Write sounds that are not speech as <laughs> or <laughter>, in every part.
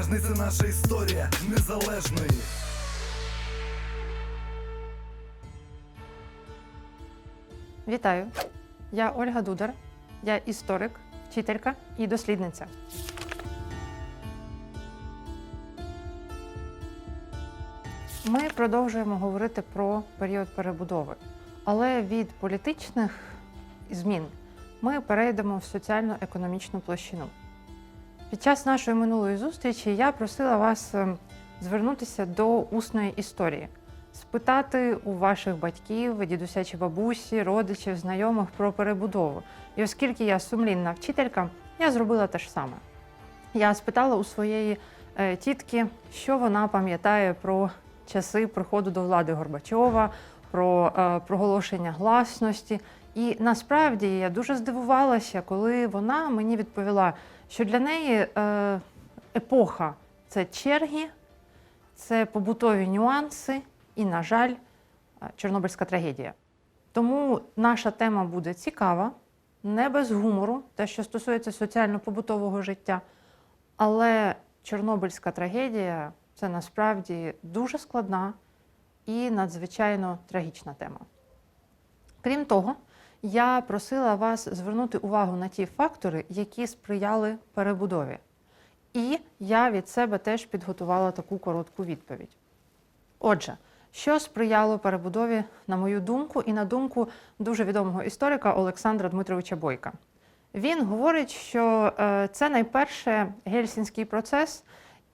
перелік наша історія незалежної. Вітаю! Я Ольга Дудар, я історик, вчителька і дослідниця. Ми продовжуємо говорити про період перебудови, але від політичних змін ми перейдемо в соціально-економічну площину. Під час нашої минулої зустрічі я просила вас е, звернутися до усної історії, спитати у ваших батьків, дідуся чи бабусі, родичів, знайомих про перебудову. І оскільки я сумлінна вчителька, я зробила те ж саме. Я спитала у своєї е, тітки, що вона пам'ятає про часи приходу до влади Горбачова, про е, проголошення гласності. І насправді я дуже здивувалася, коли вона мені відповіла, що для неї е, епоха це черги, це побутові нюанси і, на жаль, е, Чорнобильська трагедія. Тому наша тема буде цікава, не без гумору, те, що стосується соціально-побутового життя. Але Чорнобильська трагедія це насправді дуже складна і надзвичайно трагічна тема. Крім того, я просила вас звернути увагу на ті фактори, які сприяли перебудові. І я від себе теж підготувала таку коротку відповідь. Отже, що сприяло перебудові, на мою думку, і на думку дуже відомого історика Олександра Дмитровича Бойка. Він говорить, що е, це найперше гельсінський процес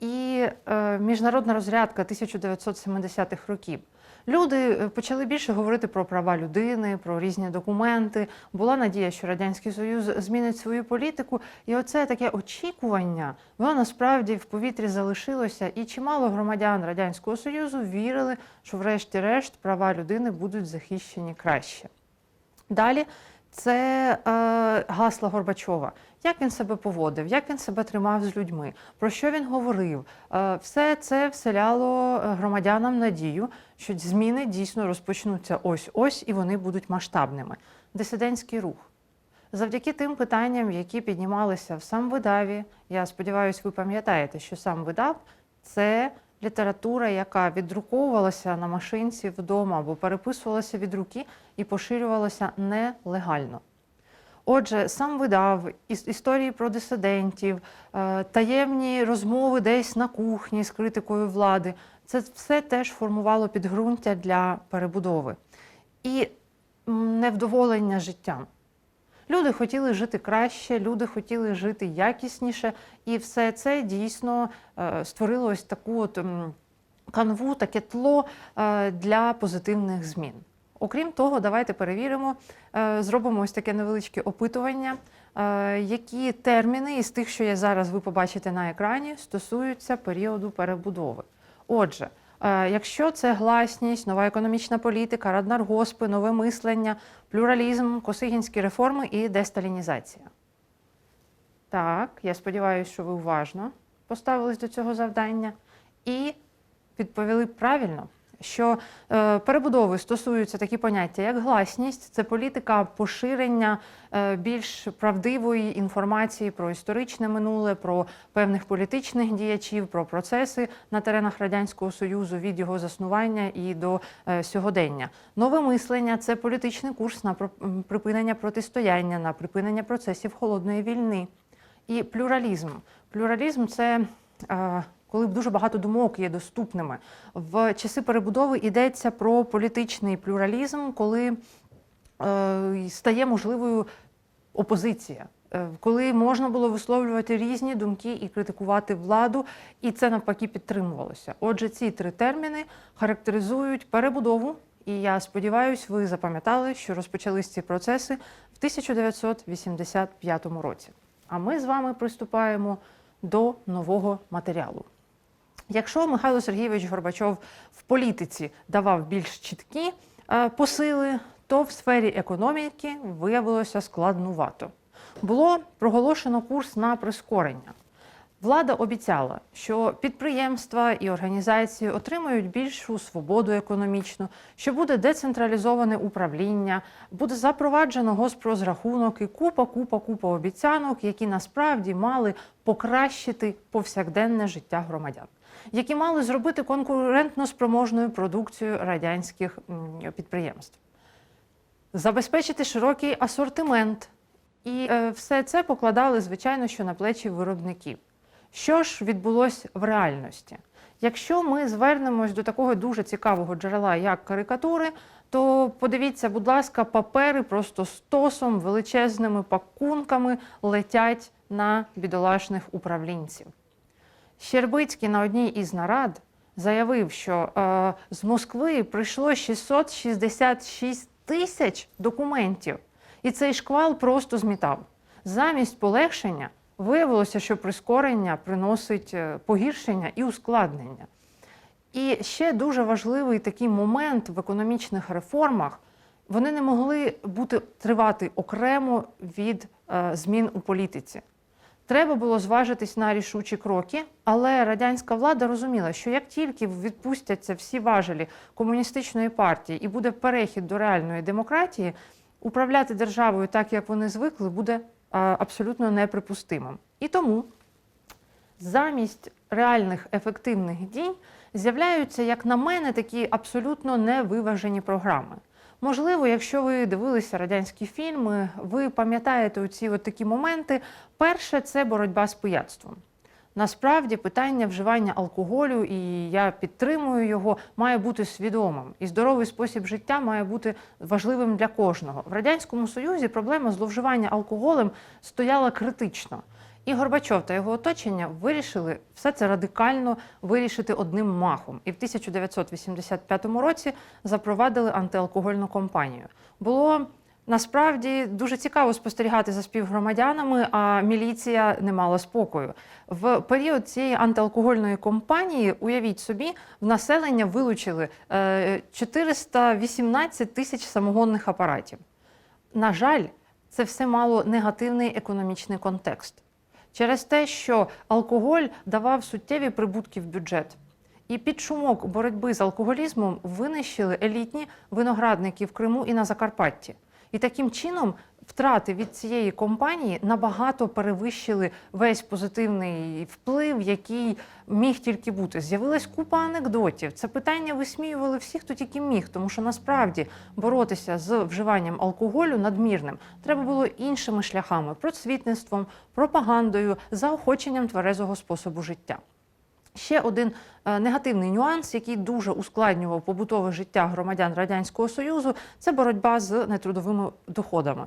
і е, міжнародна розрядка 1970-х років. Люди е, почали більше говорити про права людини, про різні документи. Була надія, що радянський союз змінить свою політику, і оце таке очікування, воно насправді в повітрі залишилося, і чимало громадян радянського союзу вірили, що, врешті-решт, права людини будуть захищені краще. Далі це е, гасла Горбачова. Як він себе поводив, як він себе тримав з людьми, про що він говорив. Е, все це вселяло е, громадянам надію, що зміни дійсно розпочнуться ось-ось і вони будуть масштабними. Дисидентський рух. Завдяки тим питанням, які піднімалися в самвидаві, я сподіваюся, ви пам'ятаєте, що сам видав це література, яка віддруковувалася на машинці вдома або переписувалася від руки і поширювалася нелегально. Отже, сам видав історії про дисидентів, е, таємні розмови десь на кухні з критикою влади. Це все теж формувало підґрунтя для перебудови. І невдоволення життям. Люди хотіли жити краще, люди хотіли жити якісніше, і все це дійсно е, створило ось таку от канву, таке тло е, для позитивних змін. Окрім того, давайте перевіримо, е, зробимо ось таке невеличке опитування, які терміни із тих, що я зараз ви побачите на екрані, стосуються періоду перебудови. Отже, е, якщо це гласність, нова економічна політика, раднаргоспи, нове мислення, плюралізм, косигінські реформи і десталінізація. Так, я сподіваюся, що ви уважно поставились до цього завдання і відповіли правильно, що е, перебудови стосуються такі поняття, як гласність, це політика поширення е, більш правдивої інформації про історичне минуле, про певних політичних діячів, про процеси на теренах радянського союзу від його заснування і до е, сьогодення. Нове мислення це політичний курс на припинення протистояння, на припинення процесів холодної війни. І плюралізм. Плюралізм це коли дуже багато думок є доступними. В часи перебудови йдеться про політичний плюралізм, коли е, стає можливою опозиція. е, Коли можна було висловлювати різні думки і критикувати владу, і це навпаки підтримувалося. Отже, ці три терміни характеризують перебудову, і я сподіваюся, ви запам'ятали, що розпочались ці процеси в 1985 році. А ми з вами приступаємо до нового матеріалу. Якщо Михайло Сергійович Горбачов в політиці давав більш чіткі е, посили, то в сфері економіки виявилося складнувато. Було проголошено курс на прискорення. Влада обіцяла, що підприємства і організації отримають більшу свободу економічну, що буде децентралізоване управління, буде запроваджено госпрозрахунок і купа, купа, купа обіцянок, які насправді мали покращити повсякденне життя громадян, які мали зробити конкурентно спроможною продукцію радянських підприємств, забезпечити широкий асортимент. І е, все це покладали, звичайно, що на плечі виробників. Що ж відбулося в реальності? Якщо ми звернемось до такого дуже цікавого джерела, як карикатури, то подивіться, будь ласка, папери просто стосом, величезними пакунками летять на бідолашних управлінців. Щербицький на одній із нарад заявив, що е, з Москви прийшло 666 тисяч документів, і цей шквал просто змітав. Замість полегшення виявилося, що прискорення приносить е, погіршення і ускладнення. І ще дуже важливий такий момент в економічних реформах. Вони не могли бути тривати окремо від е, змін у політиці. Треба було зважитись на рішучі кроки, але радянська влада розуміла, що як тільки відпустяться всі важелі комуністичної партії і буде перехід до реальної демократії, управляти державою так, як вони звикли, буде абсолютно неприпустимим. І тому замість реальних ефективних дій з'являються, як на мене, такі абсолютно невиважені програми. Можливо, якщо ви дивилися радянські фільми, ви пам'ятаєте оці от такі моменти. Перше це боротьба з пияцтвом. Насправді питання вживання алкоголю, і я підтримую його, має бути свідомим. І здоровий спосіб життя має бути важливим для кожного. В радянському союзі проблема зловживання алкоголем стояла критично. І Горбачов та його оточення вирішили все це радикально вирішити одним махом. І в 1985 році запровадили антиалкогольну кампанію. Було насправді дуже цікаво спостерігати за співгромадянами, а міліція не мала спокою. В період цієї антиалкогольної кампанії, уявіть собі, в населення вилучили е, 418 тисяч самогонних апаратів. На жаль, це все мало негативний економічний контекст через те, що алкоголь давав суттєві прибутки в бюджет. І під шумок боротьби з алкоголізмом винищили елітні виноградники в Криму і на Закарпатті. І таким чином втрати від цієї компанії набагато перевищили весь позитивний вплив, який міг тільки бути. З'явилась купа анекдотів. Це питання висміювали всі, хто тільки міг, тому що насправді боротися з вживанням алкоголю надмірним треба було іншими шляхами просвітництвом, пропагандою, заохоченням тверезого способу життя. Ще один е, негативний нюанс, який дуже ускладнював побутове життя громадян Радянського Союзу, це боротьба з нетрудовими доходами.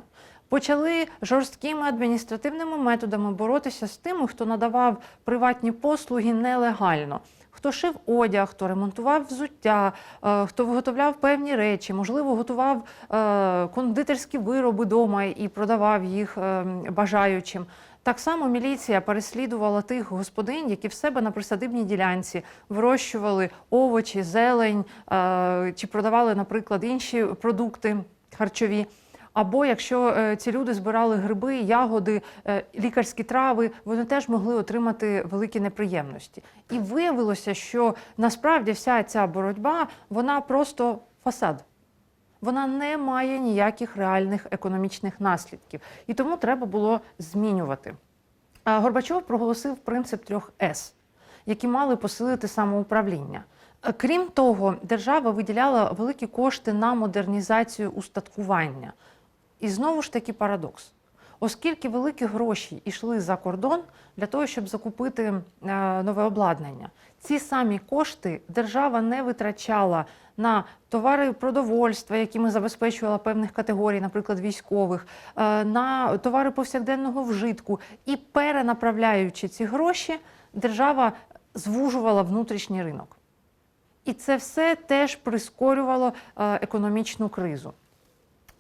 Почали жорсткими адміністративними методами боротися з тими, хто надавав приватні послуги нелегально. Хто шив одяг, хто ремонтував взуття, е, хто виготовляв певні речі, можливо, готував е, кондитерські вироби вдома і продавав їх е, бажаючим. Так само міліція переслідувала тих господинь, які в себе на присадибній ділянці вирощували овочі, зелень е, чи продавали, наприклад, інші продукти харчові. Або якщо е, ці люди збирали гриби, ягоди, е, лікарські трави, вони теж могли отримати великі неприємності. І виявилося, що насправді вся ця боротьба вона просто фасад. Вона не має ніяких реальних економічних наслідків, і тому треба було змінювати. Горбачов проголосив принцип трьох С, які мали посилити самоуправління. Крім того, держава виділяла великі кошти на модернізацію устаткування. І знову ж таки парадокс. Оскільки великі гроші йшли за кордон для того, щоб закупити е, нове обладнання, ці самі кошти держава не витрачала на товари продовольства, якими забезпечувала певних категорій, наприклад, військових, е, на товари повсякденного вжитку. І перенаправляючи ці гроші, держава звужувала внутрішній ринок. І це все теж прискорювало е, економічну кризу.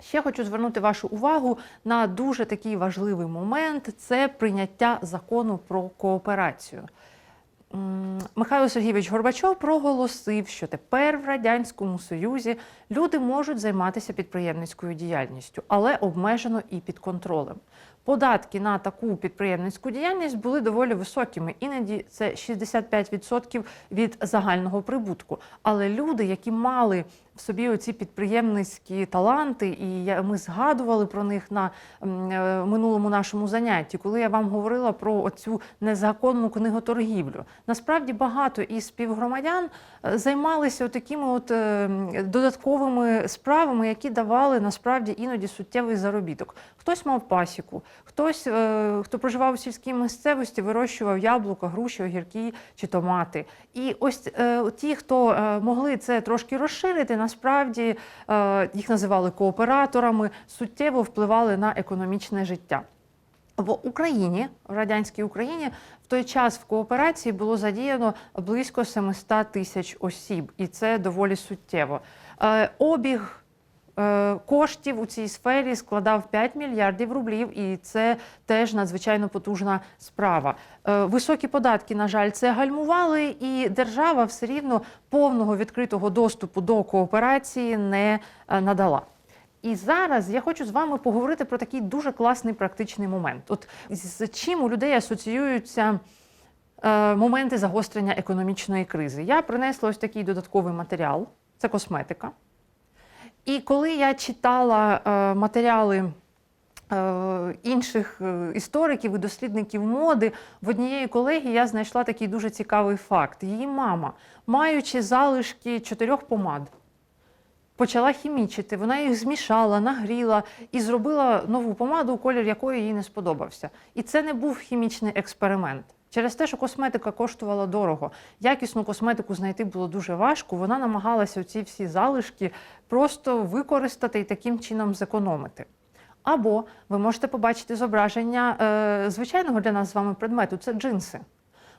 Ще хочу звернути вашу увагу на дуже такий важливий момент це прийняття закону про кооперацію. Михайло Сергійович Горбачов проголосив, що тепер в Радянському Союзі люди можуть займатися підприємницькою діяльністю, але обмежено і під контролем. Податки на таку підприємницьку діяльність були доволі високими. Іноді це 65% від загального прибутку. Але люди, які мали в собі оці підприємницькі таланти, і ми згадували про них на е, минулому нашому занятті, коли я вам говорила про оцю незаконну книготоргівлю. Насправді багато із співгромадян е, займалися такими от е, додатковими справами, які давали насправді іноді суттєвий заробіток. Хтось мав пасіку, хтось, е, хто проживав у сільській місцевості, вирощував яблука, груші, огірки чи томати. І ось е, ті, хто е, могли це трошки розширити, насправді їх називали кооператорами, суттєво впливали на економічне життя. В Україні, в радянській Україні, в той час в кооперації було задіяно близько 700 тисяч осіб, і це доволі суттєво. Обіг коштів у цій сфері складав 5 мільярдів рублів, і це теж надзвичайно потужна справа. Е, Високі податки, на жаль, це гальмували, і держава все рівно повного відкритого доступу до кооперації не е, надала. І зараз я хочу з вами поговорити про такий дуже класний практичний момент. От з чим у людей асоціюються е, моменти загострення економічної кризи. Я принесла ось такий додатковий матеріал це косметика. І коли я читала е, матеріали е, інших е, істориків і дослідників моди, в однієї колеги я знайшла такий дуже цікавий факт. Її мама, маючи залишки чотирьох помад, почала хімічити. Вона їх змішала, нагріла і зробила нову помаду, колір якої їй не сподобався. І це не був хімічний експеримент. Через те, що косметика коштувала дорого, якісну косметику знайти було дуже важко. Вона намагалася ці всі залишки просто використати і таким чином зекономити. Або ви можете побачити зображення е, звичайного для нас з вами предмету це джинси.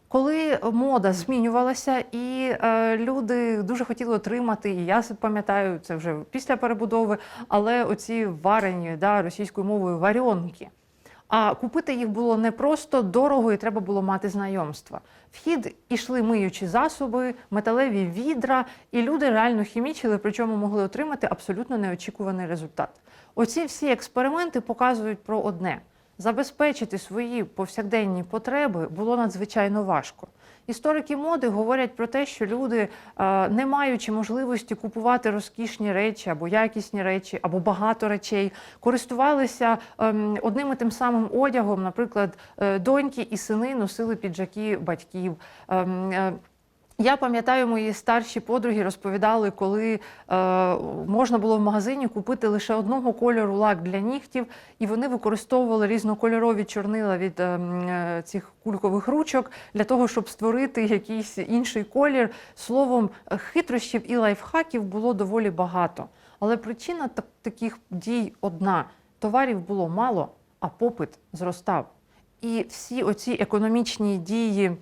Коли мода змінювалася, і е, люди дуже хотіли отримати, і я пам'ятаю це вже після перебудови, але оці варені да, російською мовою варіонки. А купити їх було не просто дорого, і треба було мати знайомства. Вхід ішли миючі засоби, металеві відра, і люди реально хімічили, причому могли отримати абсолютно неочікуваний результат. Оці всі експерименти показують про одне: забезпечити свої повсякденні потреби було надзвичайно важко. Історики моди говорять про те, що люди, е, не маючи можливості купувати розкішні речі або якісні речі, або багато речей, користувалися ем, одним і тим самим одягом. Наприклад, е, доньки і сини носили піджаки батьків. Е, я пам'ятаю, мої старші подруги розповідали, коли е, можна було в магазині купити лише одного кольору лак для нігтів, і вони використовували різнокольорові чорнила від е, е, цих кулькових ручок для того, щоб створити якийсь інший колір. Словом, хитрощів і лайфхаків було доволі багато. Але причина таких дій одна: товарів було мало, а попит зростав. І всі оці економічні дії е,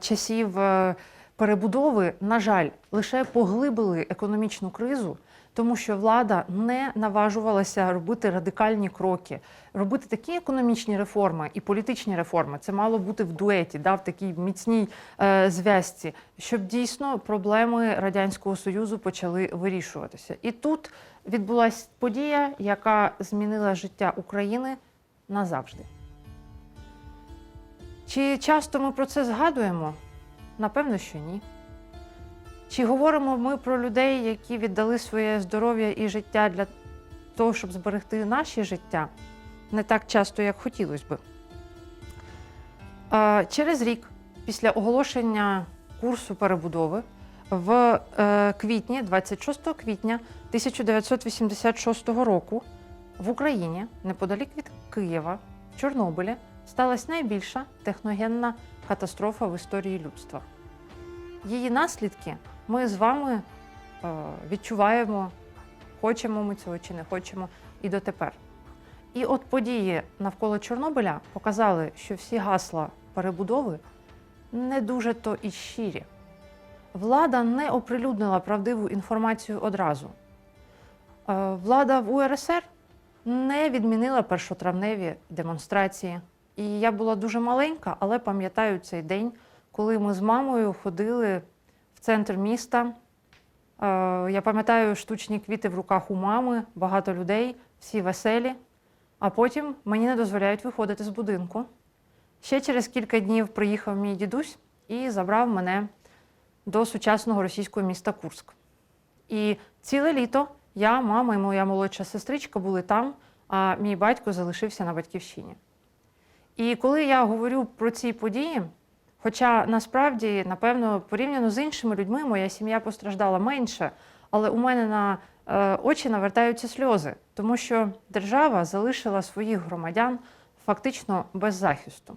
часів е, перебудови, на жаль, лише поглибили економічну кризу, тому що влада не наважувалася робити радикальні кроки, робити такі економічні реформи і політичні реформи. Це мало бути в дуеті, да, в такій міцній е, зв'язці, щоб дійсно проблеми радянського союзу почали вирішуватися. І тут відбулася подія, яка змінила життя України назавжди. Чи часто ми про це згадуємо? Напевно, що ні. Чи говоримо ми про людей, які віддали своє здоров'я і життя для того, щоб зберегти наші життя? Не так часто, як хотілося би. Через рік після оголошення курсу перебудови в е, квітні, 26 квітня 1986 року в Україні, неподалік від Києва, в Чорнобилі, сталася найбільша техногенна катастрофа в історії людства. Її наслідки ми з вами е, відчуваємо, хочемо ми цього чи не хочемо, і дотепер. І от події навколо Чорнобиля показали, що всі гасла перебудови не дуже то і щирі. Влада не оприлюднила правдиву інформацію одразу. Е, Влада в УРСР не відмінила першотравневі демонстрації. І я була дуже маленька, але пам'ятаю цей день, коли ми з мамою ходили в центр міста. Е, Я пам'ятаю штучні квіти в руках у мами, багато людей, всі веселі. А потім мені не дозволяють виходити з будинку. Ще через кілька днів приїхав мій дідусь і забрав мене до сучасного російського міста Курск. І ціле літо я, мама і моя молодша сестричка були там, а мій батько залишився на батьківщині. І коли я говорю про ці події, хоча насправді, напевно, порівняно з іншими людьми, моя сім'я постраждала менше, але у мене на е, очі навертаються сльози, тому що держава залишила своїх громадян фактично без захисту.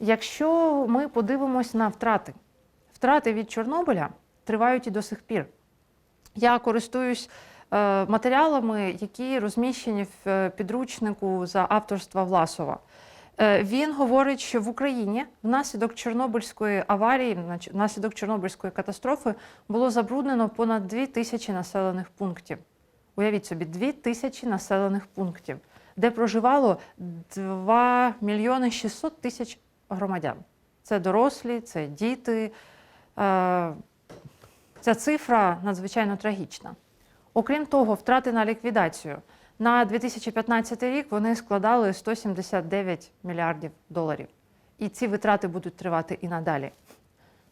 Якщо ми подивимось на втрати, втрати від Чорнобиля тривають і до сих пір. Я користуюсь е, матеріалами, які розміщені в е, підручнику за авторства Власова. Е, Він говорить, що в Україні внаслідок Чорнобильської аварії, внаслідок Чорнобильської катастрофи було забруднено понад 2 тисячі населених пунктів. Уявіть собі, 2 тисячі населених пунктів, де проживало 2 мільйони 600 тисяч громадян. Це дорослі, це діти. Е, Ця цифра надзвичайно трагічна. Окрім того, втрати на ліквідацію на 2015 рік вони складали 179 мільярдів доларів. І ці витрати будуть тривати і надалі.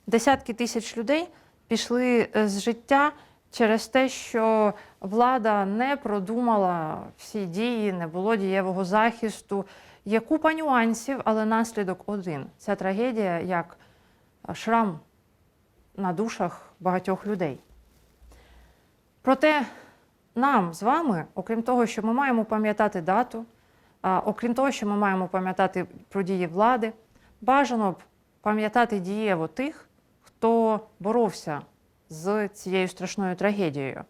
Десятки тисяч людей пішли е, з життя через те, що влада не продумала всі дії, не було дієвого захисту. Є купа нюансів, але наслідок один. Ця трагедія як шрам на душах багатьох людей. Проте нам з вами, окрім того, що ми маємо пам'ятати дату, окрім того, що ми маємо пам'ятати про дії влади, бажано б пам'ятати дієво тих, хто боровся з цією страшною трагедією.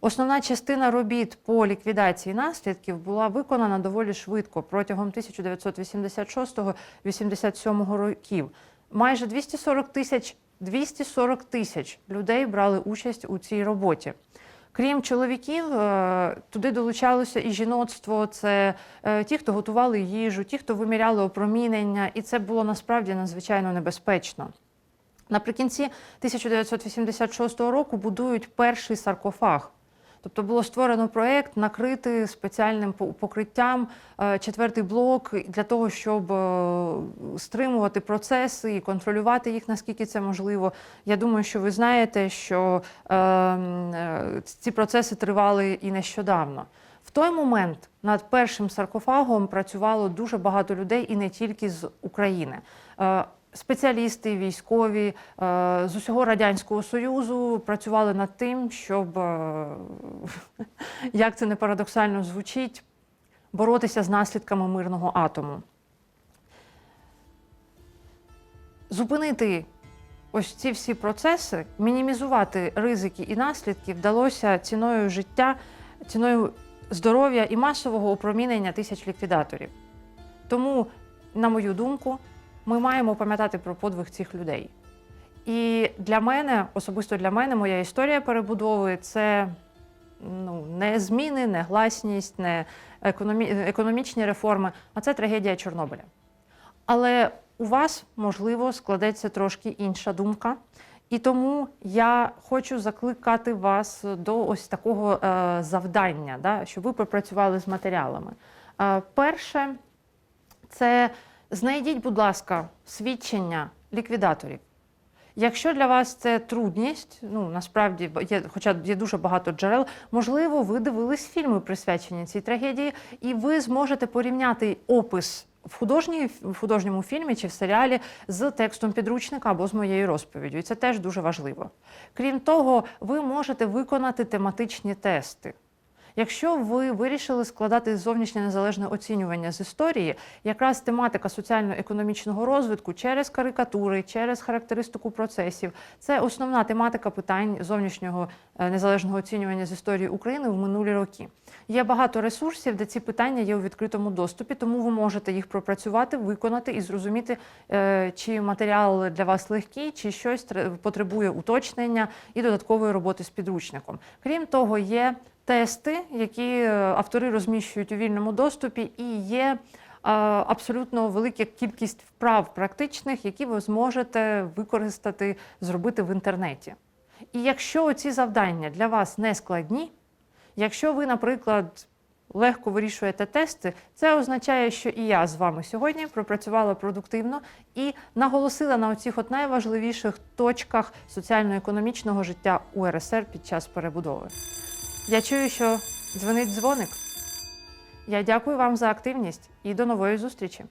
Основна частина робіт по ліквідації наслідків була виконана доволі швидко протягом 1986-87 років. Майже 240 тисяч 240 тисяч людей брали участь у цій роботі. Крім чоловіків, е, туди долучалося і жіноцтво, це е, ті, хто готували їжу, ті, хто виміряли опромінення, і це було насправді надзвичайно небезпечно. Наприкінці 1986 року будують перший саркофаг. Тобто було створено проєкт, накрити спеціальним покриттям е, четвертий блок для того, щоб е, стримувати процеси і контролювати їх, наскільки це можливо. Я думаю, що ви знаєте, що е, ці процеси тривали і нещодавно. В той момент над першим саркофагом працювало дуже багато людей, і не тільки з України. Спеціалісти, військові е, з усього радянського союзу працювали над тим, щоб е, <laughs> як це не парадоксально звучить, боротися з наслідками мирного атому. Зупинити ось ці всі процеси, мінімізувати ризики і наслідки вдалося ціною життя, ціною здоров'я і масового опромінення тисяч ліквідаторів. Тому, на мою думку, ми маємо пам'ятати про подвиг цих людей. І для мене, особисто для мене, моя історія перебудови це ну, не зміни, не гласність, не економі... економічні реформи, а це трагедія Чорнобиля. Але у вас, можливо, складеться трошки інша думка. І тому я хочу закликати вас до ось такого е, завдання, да, щоб ви попрацювали з матеріалами. Е, перше, це знайдіть, будь ласка, свідчення ліквідаторів. Якщо для вас це трудність, ну насправді є, хоча є дуже багато джерел, можливо, ви дивились фільми, присвячені цій трагедії, і ви зможете порівняти опис в художній в художньому фільмі чи в серіалі з текстом підручника або з моєю розповіддю. І це теж дуже важливо. Крім того, ви можете виконати тематичні тести. Якщо ви вирішили складати зовнішнє незалежне оцінювання з історії, якраз тематика соціально-економічного розвитку через карикатури, через характеристику процесів, це основна тематика питань зовнішнього е, незалежного оцінювання з історії України в минулі роки. Є багато ресурсів, де ці питання є у відкритому доступі, тому ви можете їх пропрацювати, виконати і зрозуміти, е, чи матеріал для вас легкий, чи щось потребує уточнення і додаткової роботи з підручником. Крім того, є тести, які е, автори розміщують у вільному доступі, і є абсолютно велика кількість вправ практичних, які ви зможете використати, зробити в інтернеті. І якщо ці завдання для вас не складні, якщо ви, наприклад, легко вирішуєте тести, це означає, що і я з вами сьогодні пропрацювала продуктивно і наголосила на оцих от найважливіших точках соціально-економічного життя УРСР під час перебудови. Я чую, що дзвонить дзвоник. Я дякую вам за активність і до нової зустрічі.